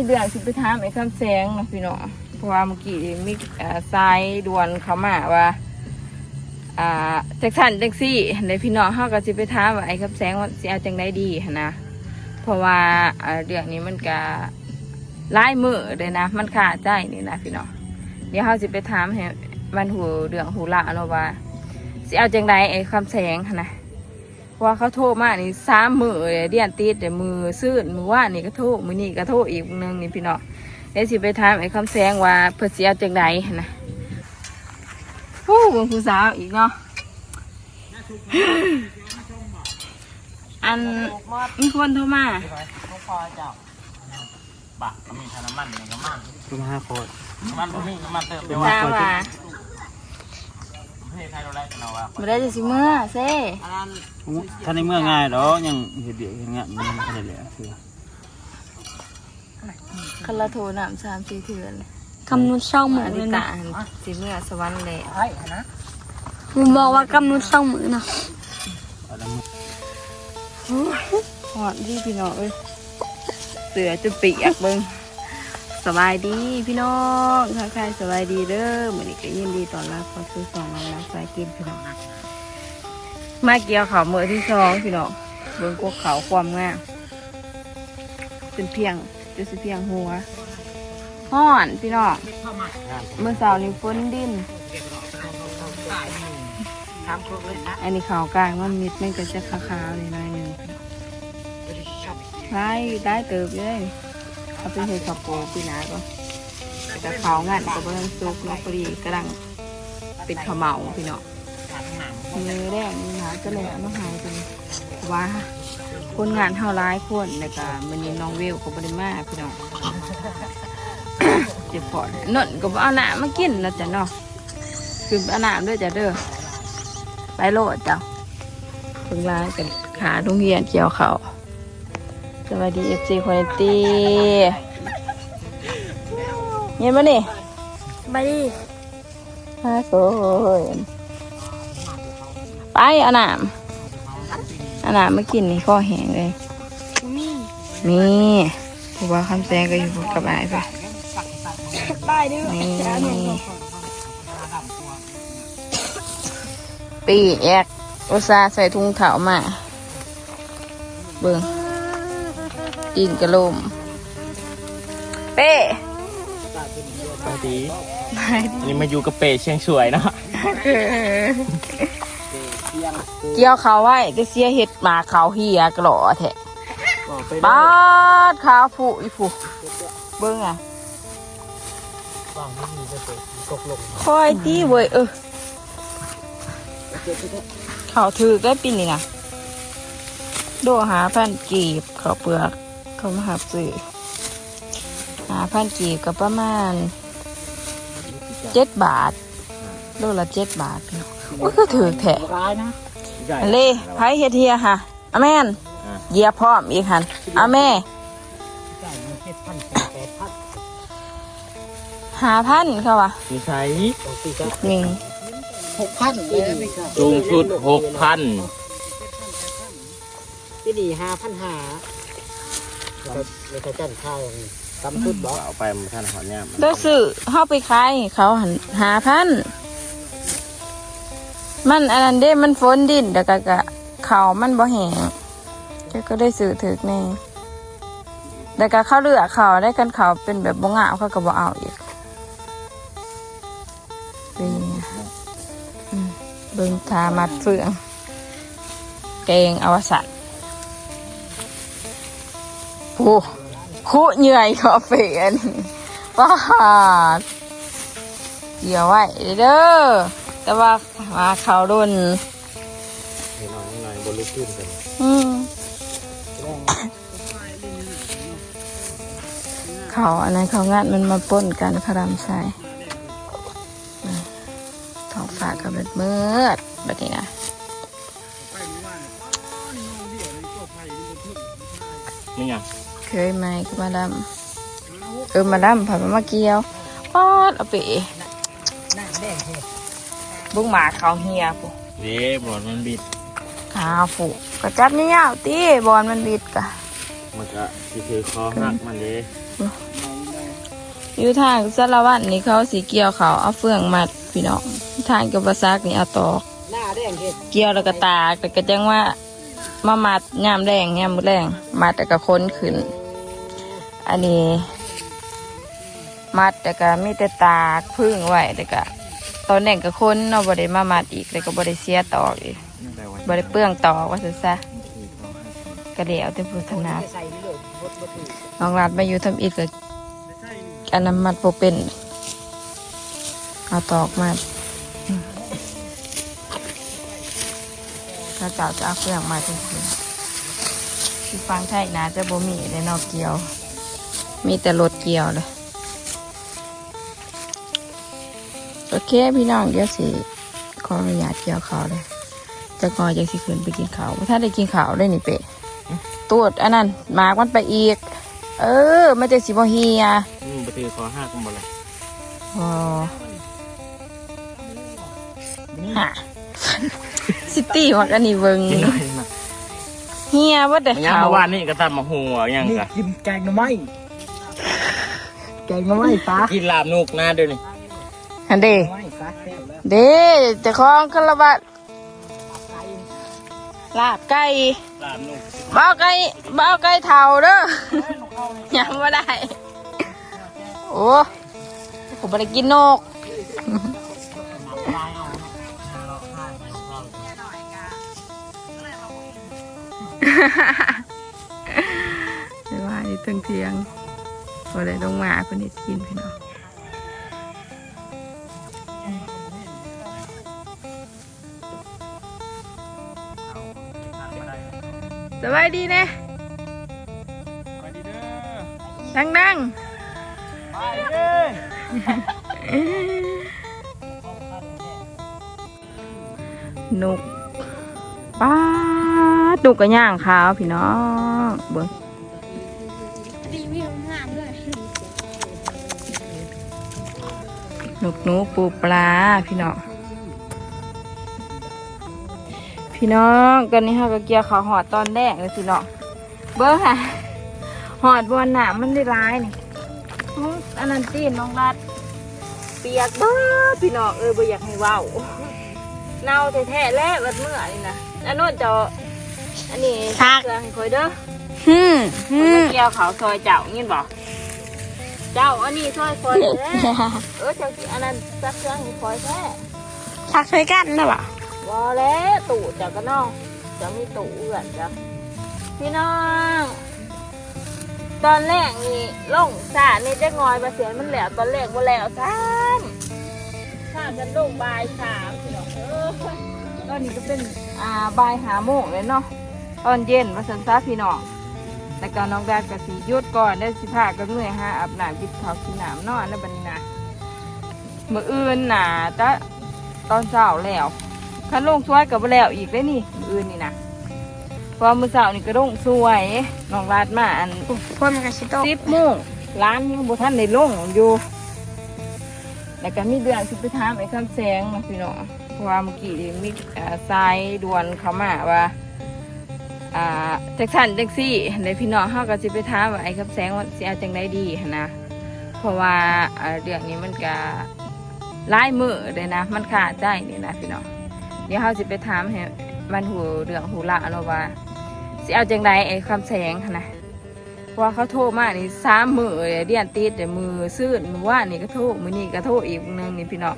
มีเดือนสิไปถามไอ้คำแสงนะพี่น้องเพราะว่าเมื่อกี้มีอ่าสายด่วนเขามาว่าอ่าจักสันจังซี่ในพี่น้องเฮาก็สิไปถามว่าไอ้คำแสงว่าสิเอาจังไดดีนะเพราะว่าอ่าเรื่องนี้มันก็หลายมือเลยนะ มันขาดใจนี่นะพี่น้องเดี๋ยวเฮาสิไปถามให้มันหูเรื่องหูละเนาะว่าสิเอาจังไดไอ้คำแสงนะ ว่าเขาโทรมานี่สามมือเลยเดียนติดแต่มือซื่นมือว่านี่ก็โทรมือนี่ก็โทรอีกมือนึงนี่พี่น้องเดี๋ยวสิไปถามไอ้คำแสงว่าเพิ่นสิเอาจังไดหั้นนะโอ้เบิ่งผู้สาวอีกเนาะอันมีคนโทรมาบะก็มีทาน้ำมันมีน้ำมันคือมาห้าโคตรน้ำมันพวกนี้น้ำมันเติมเดี๋ยวถามว่าเฮ้ย ไทยเราได้กันเอาว่าบ่ได้จะสิเมื่อเซ่ท่านในเมื่อง่ายดอกยังเห็ดเดียวอย่างเงี้ยมันไม่ได้เลยคือคันละโทรน้ำสามสี่เถือนกำหนดช่องหมือัอนนี้เลยตานะอันสิเมื่อสวรรค์เลยผมบอกว่ากำหนดช่องมือนะเอาละมือหอดดีพี่น้องเอ้ยเสือจะปีกเบิ่ง สบายดีพี่น้องทักทายสบายดีเด้อมือนี้ก็ยินดีตอนรับเข้าสู่สองน้ำน้ำสายกินพี่น้องมาเกี่ยวเขาวมื้อที่สองพี่น้องเบิ่งกวกเขาความง่ามเป็นเพียงจะสิเพียงหัวห่อนพี่น้องเมื่อสาร์นี้ฝนดินอันนี้ขาวกลางมันมิดมันก็จะขาวๆเลยหน่อยหนึ่งได้ได้เติบเลย เอาไปเห็ดข้าวโพดปีหนาก็แต่ขาวงันก็บ่ต้องซุกเนาะพอดีกำลังเป็นข้าวเหมาพี่เนาะมือแรกมือหนาก็เลยเอามาหายเป็นว่าคนงานเท่าร้ายคนแล้วก็มันนี้น้องเวลก็บริมาพี่เนาะเจ็บปอดนนก็บ่เอาหนามากินแล้วจ้ะเนาะคือเอาหนาด้วยจ้ะเด้อไปโลดจ้ะเพิ่งล้างกันขาทุ่งเฮียนเกี่ยวเขา สวัสดีเอฟซีคนตีเห็นปะนี่ไปดิฮาโกนไปเอาหนามเอาหนามมากินนี่ข้อแห้งเลย มีมีผัวาคำแซงก็อยู่กับไอ้ไปไปด้วยนี่จะเห็นของปีแอกอุตส่าห์ใส่ถุงเถามา เบิ่ง ดินกระลมเป้ปกตินี่มาอยู่กับเปเชียงสวยเนาะเกี่ยวเขาไว้จะเสียเห็ดหมาเขาเฮียกระหล่อแทะบ้าดขาผูอีผูเบิ่งอะคอยตีเว้ยเออเขาถือได้ปีนี่นะโดหาพันกีบเขาเปลือก เขามาหับสื่อหาพันกีบก็ประมาณเจ็ดบาทโลละเจ็ดบาทพี่น้องอุ้ยก็ถือแทะร้ายนะอันเล่ไผเฮ็ดเฮียค่ะอาแม่นเหยียบพร้อมอีกหันอาแม่หาพันเขาวะมีใช้นี่หกพันเลยไม่ใช่สูงสุดหกพันที่นี่ห้าพันห้า แล้วก็จันข้าวตำชุดบอกเอาไปมันท่านหอนเนี่ยเด้อซื้อเฮาไปขายให้เขาหันหาพันมันอันนั้นเด้มันฝนดินแต่ก็กะเขามันบ่แห้งเจ้าก็ได้ซื้อถึกแน่แต่ก็เขาเลือกเขาได้กันเขาเป็นแบบบ่งามเขาก็บ่เอาอีกเป็นไงอืมเบิ่งทามัดเฟืองเกงอวสาน โอ้คุเหนื่อยขอเฟอันนี้ว้าดเดี๋ยวไว้เด้อแต่ว่ามาเขาโดนพี่น้องหน่อยบนลูกขึ้นกันอืมเขาอันนั้นเขางัดมันมาป้นกันคารามใส่อืมท้องฟ้าก็เป็นมืดแบบนี้นะนี่ไง เคยไหมกับมาดำเออมาดำผ่านมาเกี่ยวปอดเอาไปบุ้งหมาเขาเฮียปุ๊เด้บอลมันบิดขาผูกกระจับนี่ยาวตีบอลมันบิดกะมันจะคือคอหักมันเด้บอยู่ทางสารวัตรนี่เขาสีเกี่ยวเขาเอาเฟืองมัดพี่น้องทางกับประซักนี่เอาตอกหน้าแดงเห็ดเกี่ยวแล้วก็ตากแต่ก็จังว่ามามัดยามแรงยามมื้อแรงมัดแต่ก็ค้นขึ้น อันนี้ มัดแต่ก็มีแต่ตากพึ่งไว้แต่ก็ตอนแรกก็ค้นเนาะบ่ได้มามัดอีกแต่ก็บ่ได้เสียตอกอีกบ่ได้เปลืองตอกว่าซั่นซะก็เดี๋ยวแต่พุทธนาน้องรัดมาอยู่ทำอีกก็อันนั้นมัดโปเป็นเอาตอกมาอืมถ้าเจ้าจะเอาเครื่องมาจริงๆที่ฟังไทยนะจะบ่มีในนอกเกี่ยว มีแต่รถเกี่ยวเลย โอเคพี่น้องเดี๋ยวสิขออนุญาตเกี่ยวเขาวเลยจะกอยจะสิขึ้นไปกินข้าวถ้าได้กินข้าวได้นี่เปะตรวจอันนั้นหมากมันไปอีก เออมันจะสิบ่เฮียอืมปฏิคอห้ากันบ่ละอ๋อฮะซิตี้มักอันนี้เบิงกินหน่อยมาเฮียว่าแต่ย่างเขาเมื่อวานนี่ก็ตามมาหัวยังนี่กะกินแกงหน่อไม้ แกงหน่อไม้ปลากินลาบนุกนะเดี๋ยวนี้อันเดหน่อไม้ปลาแซ่บแล้วเด้เจะคล้าของคารวะลาบไก่ลาบนุกบ้าวไก่บ้าวไก่เท่าเด้อยังไม่ได้ โอ้ผมไม่ได้กินนก ไม่ว่าที่เทิงเทียง พอได้ลงมาเพิ่นเฮ็ดกินพี่น้องสบายดีนะดังดังๆนุกป้าดนุกกระย่างขาวพี่น้องเบิ่ง รีวิวงานด้วยนกหนูปูปลาพี่น้องพี่น้องตอนนี้เราก็เกี่ยวข้าวหอดตอนแรกเลยพี่น้องเบิ้งค่ะหอดบนหนามันได้ร้ายนี่อื้ออันนั้นตีนน้องรัด เปียกเบ้อพี่น้องเออบ่อยากให้เว้าเน่าแท้ๆแล้ววัดเมื่อนี่นะอันโนู้นเจะอันนี้ซักเครื่องให้คอยเด้อ ฮึมคอยมาเกี่ยวข้าวซอยเจ้างี้บอกเจ้าอันนี้ซอยคอยแท้เออเจ้าที่อันนั้นซักเครื่องให้คอยแท้ทักช่วยกันนะบ่ะบอแล้วตู่จ้ะก็น้องจะมีตู่เอื่อนจ้ะพี่น้อง ตอนแรกนี่ลงสานี่จะงอยมาเสียมันแหล้วตอนแรกบ่แล้วซ้ำข้าจะลงบ่ายสามพี่น้องเออตอนนี้ก็เป็นอ่าบ่ายหาโมงเลยเนาะตอนเย็นมาสันซาพี่น้อง แต่ก็น้องดากับสียุดก่อนได้สิพาก็เมื่อยหาอาบน้ำกินข้าวกินน้ำนอนแล้วบัดนี้นะมื้ออื่นน่ะจะตอนเช้าแล้วคันลงสวยกับแล้วอีกได้นี่มื้ออื่นนี่นะเพราะว่ามือเสาร์นี่ก็ลงสวยน้องลาดมาอันคนกับชิโตะสิบโมงร้านยังบ่ทันได้ลงอยู่แล้วก็มีเดือนสิไปถามไอ้คำแสงนะพี่น้องเพราะว่าเมื่อกี้มีอ่าสายด่วนเขามาว่า อ่าแท็กซันแท็กซี่ในพี่น้องเขาก็สิไปถามว่าไอ้คำแสงว่าสิเอาจังไดดีหั้นนะเพราะว่าเรื่องนี้มันก็หลายมือเลยนะ มันขาดใจนี่นะพี่น้องเดี๋ยวเขาสิไปถามให้มันหูเรื่องหูละเนาะว่าสิเอาจังไดไอ้คำแสงหั้นนะเพราะเขาโทรมานี่สามมือเลยเดียนติดแต่มือซื่นมือว่านี่ก็โทรมือนี่ก็โทรอีกนึงนี่พี่น้อง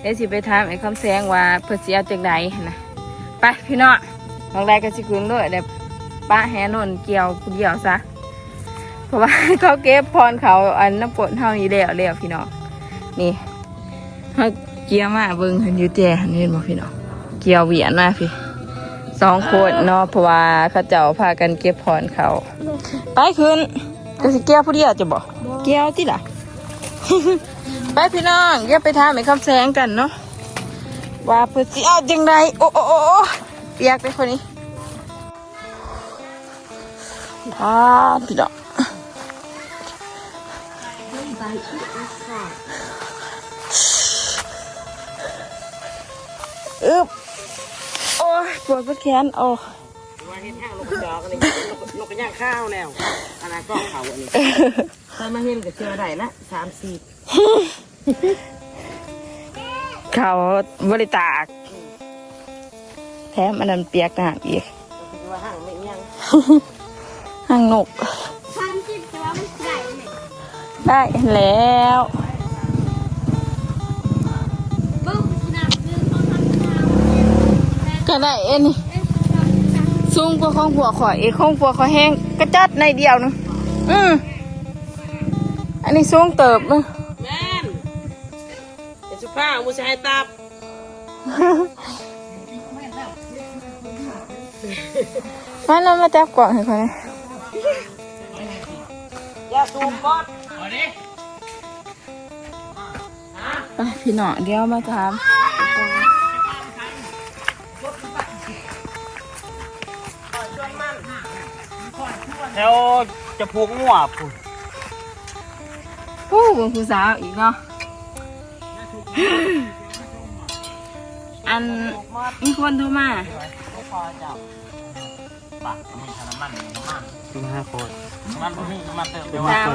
เดี๋ยวสิไปถามไอ้คำแสงว่าเพื่อสิเอาจังไดหั้นนะไปพี่น้อง ทางใดก็สิคืนด้วยเดี๋ยวป้าแหนนเกี่ยวผู้เดียวซะเพราะว่าเขาเก็บพรเขาอันน้ำปนเท่านี้แล้วแล้วพี่น้องนี่เขาเกี่ยวมาเบิ่งเห็นอยู่แจเห็นเห็นบ่พี่น้องเกี่ยวเหวียนมาพี่สองคนเนาะเพราะว่าเขาเจ้าพากันเก็บพรเขาไปขึ้นก็สิเกี่ยวผู้เดียวจะบอกเกี่ยวที่ล่ะไปพี่น้องอย่าไปทำไอ้คำแสงกันเนาะว่าเพื่อสิเอาจังไดโอ้โอ้ โอ้โอ้เปียกไปคนนี้พาพี่น้องอึบโอ้ยปวดปวดแขนโอ้ว่าเห็นห้างนกกระจอกอันนี้นกนกกระย่างข้าวแล้วอันนั้นก็เขาอันนี้ถ้ามาเห็นก็เชื่อได้ละสามสี่เขาบริตาก แถมอันนั้นเปียกน้ำอีกว่าห่างไม่ยังห้างนกความคิดแต่ว่ามันใหญ่เลยได้แล้วบึ้มหนักหนึ่งของทำข้าวก็ได้เอ็นนี่สูงกว่าของผัวข่อยเอกของผัวข่อยแห้งกระจัดในเดียวนึงอืมอันนี้สูงเติบนึงแม่นเดี๋ยวสุภาพมูชายตับ มาแล้วมาจับกล่องให้เขาเลยอย่าสูบก้อนไปพี่หนอเดี๋ยวมาถามแถวจะพูกงัวพุ่นโอ้คุณผู้สาวอีกเนาะ อันมีคนโทรมา จุดห้าโคตรมันบ่มีมันเติมไปถาม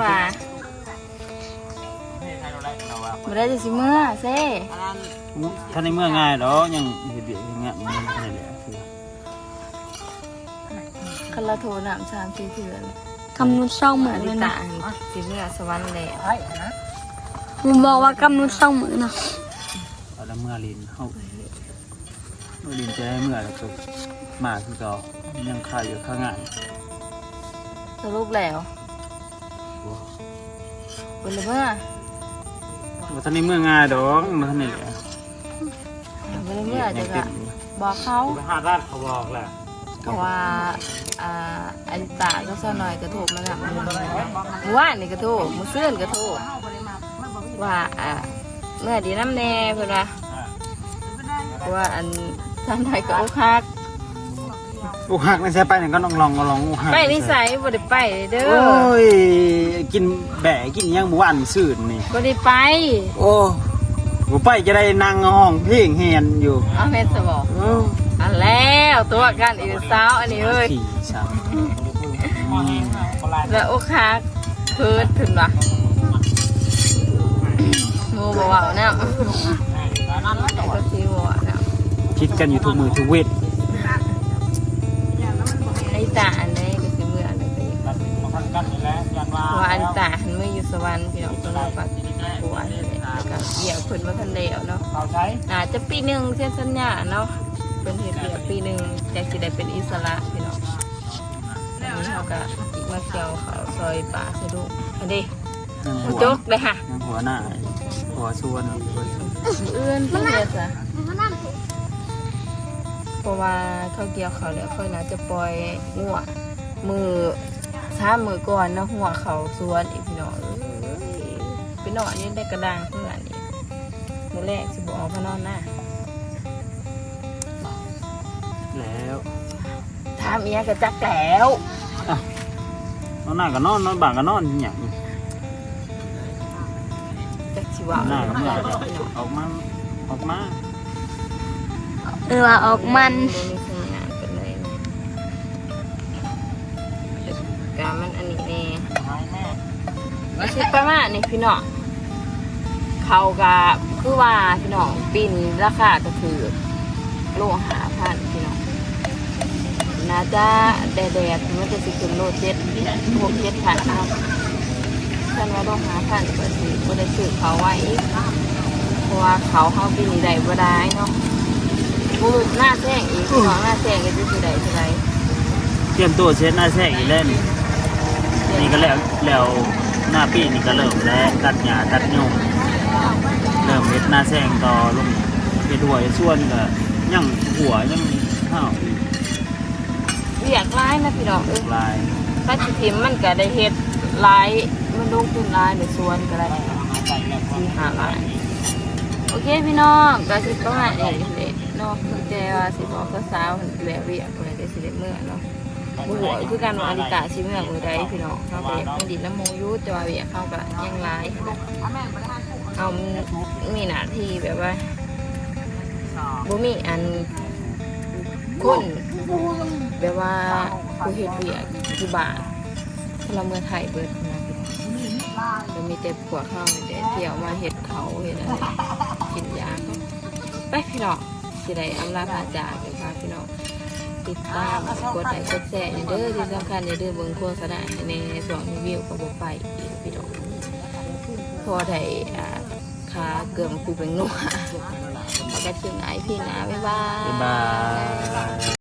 ว่าบ่ได้จะสิเมื่อเซ่ท่านในเมื่อง่ายดอกยังเห็ดเดียวยังเงี้ยมันทันได้แล้วคือคันละโทรนำสามสี่เถื่อนกำหนดช่องเหมือนลิเลยตานะสิเมื่อสวรรค์แหละผมบอกว่ากำหนดช่องเหมือนนะเอาแล้วเมื่อลินเฮาเมื่อลินจะให้เมื่อแล้วก็มาคือเก่า ยังขายอยู่ข้างงานสรุปแล้วเป็นเลยเมื่อว่าท่านในเมื่อง่ายดอกมันทันได้แล้วเป็นเลยเมื่อจะยังกะเต็มอยู่บอกเขาไปหาร้านเขาบอกแหละเพราะว่าอ่าอลิตาก็ซะหน่อยกระโทกมาแล้วมือว่านนี่กระโทกมือเสื่อนกระโทกว่าอ่าเมื่อดีน้ำแน่เพื่อนว่าเพราะว่าอันทำไทยก็อกหัก อุกหักในใช้ไปหนึ่งก็ลองลองลองอุกหักไปนิสัยบ่ได้ไปเด้อโอ้ยกินแบะกินหยังหมู่บ้านซื่นนี่บ่ได้ไป โอ้กูไปจะได้นั่งห้องเพลงเฮียนอยู่เอาเฮ็ดซะบ่โอ้อันแล้วตัวกันอีสาวอันนี้เอ้ยขี่ช้ำแล้วอกหักเพิดถึงว่ะโมบ่เว้าแนวก็สิบ่เว้าแนวคิดกันอยู่ทุกมือทุกเวท บ่ทันแล้วเนาะอาจจะปีหนึงเซ็นสัญญาเนาะเพิ่นเฮ็ดเวียกปีหนึงอยากสิได้เป็นอิสระพี่น้องอันนี้เขาก็อีกมาเกี่ยวเขาซอยป่าสะดุกอันนี้ยังหัหัววจกเลยค่ะยังหัวหน้าหัวชวนหัวชวนเอื้อนเพื่อนจ้ะเพราะว่าเขาเกี่ยวเขาแล้วค่อยน่าจะปล่อยหัวมือช้ามือก่อนเนาะหัวเขาสวนอีกพี่น้องเอ้ยไปนอนนี่ได้กระด้างเพื่อนอีกมือ แรกสิบออกพนอนหน้าแล้วถามเมียก็จักแล้วนอนหน้าก็นอนนอนบางก็นอนอย่างนี้จักสิว่าหน้าก็เมื่อก็ออกมาออกมาเออว่าออกมันบ่มีทำงานกันเลยนะการมันอันนี้แน่ไม่ใช่ประมาณนี้พี่น้องเขาก็ คือว่าพี่น้องปินราคาก็คือโลหาพันพี่น้องน่าจะแดดๆมันจะสิขึ้นโลเจ็ดหกเจ็ดพันเอาท่านว่าโลหาพันก็สิบ่ได้ซื้อเขาไว้อีกเพราะว่าเขาเขาปีนี้ได้บ่ได้เนาะบูหน้าแซงอีกพี่น้องหน้าแซงก็จะสิได้เท่าไหร่เตรียมตัวเช็ดหน้าแทรกอีกแล้วนี่นี่ก็แล้วแล้วหน้าปีนี่ก็เริ่มแล้วตัดหญ้าตัดยง เริ่มเฮ็ดหน้าแซงต่อลงเฮ็ดหัวเฮ็ดส่วนก็ยังหัวยังข้าวเรียกร้ายนะพี่น้องเออลายถ้าสิทิมมันก็ได้เฮ็ดหลายมันลงทุนหลายในสวนก็ได้สี่ห้าล้านโอเคพี่น้องก็สิประมาณนี้แหละเนาะแต่ว่าสิบอกก็สาวๆแล้วเรียกเลยได้สิได้เมื่อเนาะบ่หัวคือการว่าอลิตาสิเมื่อมื้อใดพี่น้องเฮาก็อยากมาดินน้ำมูยู่แต่ว่าเวียกเฮาก็ยังหลาย เอามีหน้าที่แบบว่าบ่มีอันคนแบบว่าผู้เฮ็ดเวียกที่บ้านพลเมืองไทยเบิดนะพี่น้องก็มีแต่พวกข้าวแต่เที่ยวมาเห็ดเขาเห็ดอะไรกินยาเขาไปพี่น้องสิได้อำลาพาจากกันค่ะพี่น้องติดตามกดไลค์กดแชร์เด้อที่สำคัญอย่าลืมเบิ่งโฆษณาในส่วนรีวิวก็บอกไปอีกพี่น้องพอได้อ่าขา เกือบมาคุยเป็นนัวแล้วก็ชิมไอพี่นะ บ๊ายบาย บ๊ายบาย